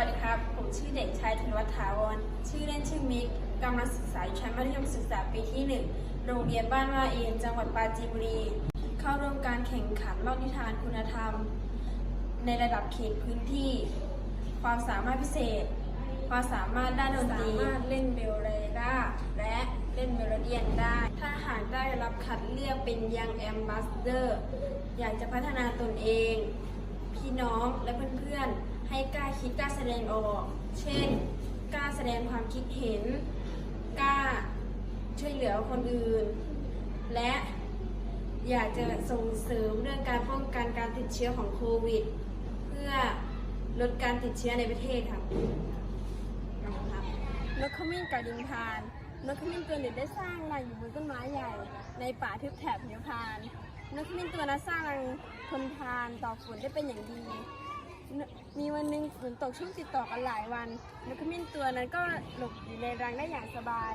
วัสดีครับ ผมชื่อเด็กชายธนวัฒน์ถาวร ชื่อเล่นชื่อมิกกำลังศึกษาอยู่ชั้นมัธยมศึกษาปีที่ 1 โรงเรียนบ้านว่าเอนจังหวัดปราจีนบุรี เข้าร่วมการแข่งขันเล่านิทานคุณธรรม ในระดับเขตพื้นที่ ความสามารถพิเศษ ความสามารถด้านดนตรี สามารถเล่นเบลเรดาและเล่นเมโลเดียนได้ ถ้าหากได้รับคัดเลือกเป็นยังแอมบ s สเดอร์ อยากจะพัฒนาตนเอง พี่น้องและเพื่อนๆ คิดกล้าแสดงออก เช่น กล้าแสดงความคิดเห็น กล้าช่วยเหลือคนอื่น และอยากจะส่งเสริมเรื่องการป้องกันการติดเชื้อของโควิด เพื่อลดการติดเชื้อในประเทศครับขอบคุณครับนกขมิ้นกับดินพานนกขมิ้นตัวหนึ่งได้สร้างรังอยู่บนต้นไม้ใหญ่ ในป่าทึบแถบเหวพานนกขมิ้นตัวนั้นสร้างรังทนทานต่อฝนได้เป็นอย่างดี มีวันหนึ่งฝนตกชุกติดต่อกันหลายวันนกขมิ้นตัวนั้นก็หลบอยู่ในรังได้อย่างสบาย